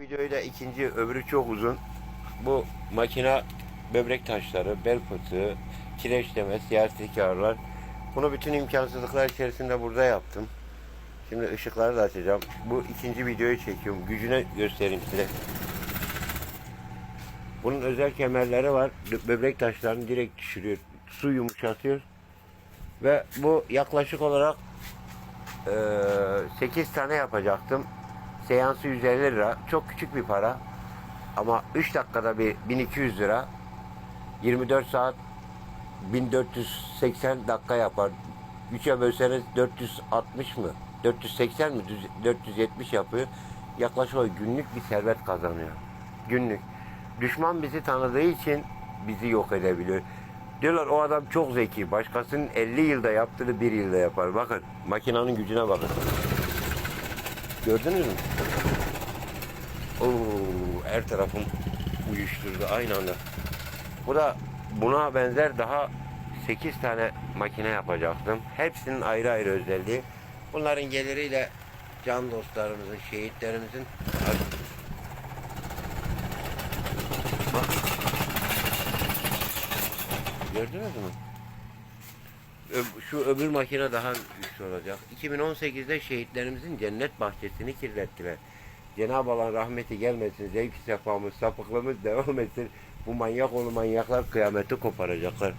Videoyu da ikinci öbürü çok uzun. Bu makina böbrek taşları, bel fıtığı, kireçleme, siyasi ağrılar. Bunu bütün imkansızlıklar içerisinde burada yaptım. Şimdi ışıkları da açacağım. Bu ikinci videoyu çekiyorum. Gücüne göstereyim size. Bunun özel kemerleri var. Bö- Böbrek taşlarını direkt düşürüyor. Su yumuşatıyor. Ve bu yaklaşık olarak eee 8 tane yapacaktım. Seansı 150 lira. Çok küçük bir para. Ama 3 dakikada bir 1200 lira. 24 saat 1480 dakika yapar. 3'e bölseniz 460 mı? 480 mi? Düz- 470 yapıyor. Yaklaşık olarak günlük bir servet kazanıyor. Günlük. Düşman bizi tanıdığı için bizi yok edebiliyor. Diyorlar o adam çok zeki. Başkasının 50 yılda yaptığını bir yılda yapar. Bakın makinenin gücüne bakın. Gördünüz mü? Oo, her tarafım uyuşturdu aynı anda. Bu da buna benzer daha 8 tane makine yapacaktım. Hepsinin ayrı ayrı özelliği. Bunların geliriyle can dostlarımızın, şehitlerimizin. Gördünüz mü? Şu öbür makine daha güçlü olacak. 2018'de şehitlerimizin cennet bahçesini kirlettiler. Cenab-ı Allah'ın rahmeti gelmesin, zevk sefamız, sapıklığımız devam etsin. Bu manyak oğlu manyaklar kıyameti koparacaklar.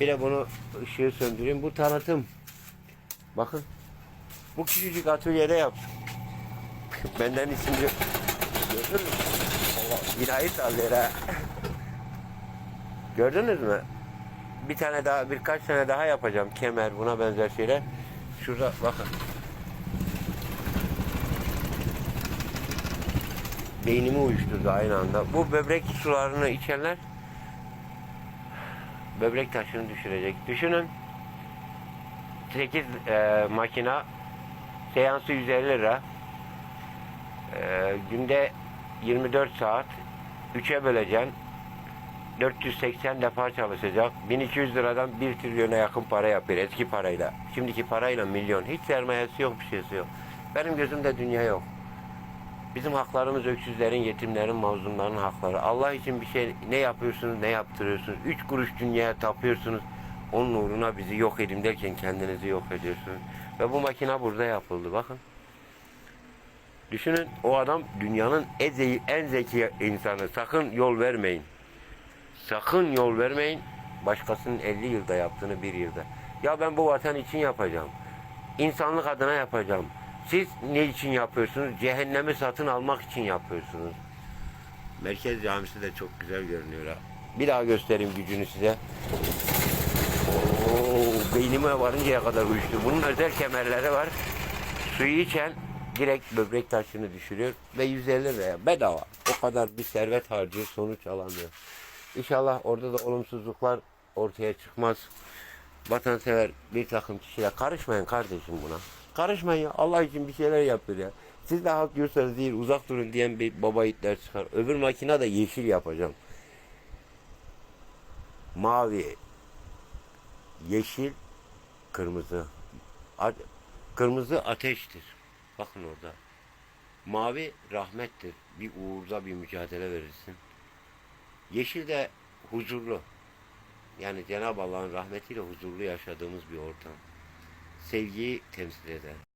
Bir de bunu ışığı söndüreyim. Bu tanıtım. Bakın. Bu küçücük atölyede yaptım. Benden isim yok. Gördün mü? Binayı sallıyor ha. Gördünüz mü? Bir tane daha, birkaç tane daha yapacağım. Kemer, buna benzer şeyler. Şurada bakın. Beynimi uyuşturdu aynı anda. Bu böbrek sularını içenler böbrek taşını düşürecek. Düşünün 8 e, makina seansı 150 lira. E, günde 24 saat 3'e böleceksin. 480 defa çalışacak. 1200 liradan 1 trilyona yakın para yapıyor eski parayla. Şimdiki parayla milyon. Hiç sermayesi yok bir şeysi yok. Benim gözümde dünya yok. Bizim haklarımız öksüzlerin, yetimlerin, mazlumların hakları. Allah için bir şey ne yapıyorsunuz, ne yaptırıyorsunuz. Üç kuruş dünyaya tapıyorsunuz. Onun uğruna bizi yok edin derken kendinizi yok ediyorsunuz. Ve bu makine burada yapıldı bakın. Düşünün o adam dünyanın en zeki insanı. Sakın yol vermeyin. Sakın yol vermeyin. Başkasının 50 yılda yaptığını bir yılda. Ya ben bu vatan için yapacağım. İnsanlık adına yapacağım. Siz ne için yapıyorsunuz? Cehennemi satın almak için yapıyorsunuz. Merkez camisi de çok güzel görünüyor. Bir daha göstereyim gücünü size. Oo, beynime varıncaya kadar uyuştu. Bunun özel kemerleri var. Suyu içen direkt böbrek taşını düşürüyor ve 150 liraya bedava. O kadar bir servet harcıyor sonuç alamıyor. İnşallah orada da olumsuzluklar ortaya çıkmaz. Vatansever bir takım kişiler karışmayın kardeşim buna. Karışmayın ya Allah için bir şeyler yapıyor ya. Siz de halk diyorsanız değil uzak durun diyen bir baba itler çıkar. Öbür makine de yeşil yapacağım. Mavi, yeşil, kırmızı. A- kırmızı ateştir. Bakın orada. Mavi rahmettir. Bir uğurda bir mücadele verirsin. Yeşil de huzurlu. Yani Cenab-ı Allah'ın rahmetiyle huzurlu yaşadığımız bir ortam. Sevgiyi temsil eder.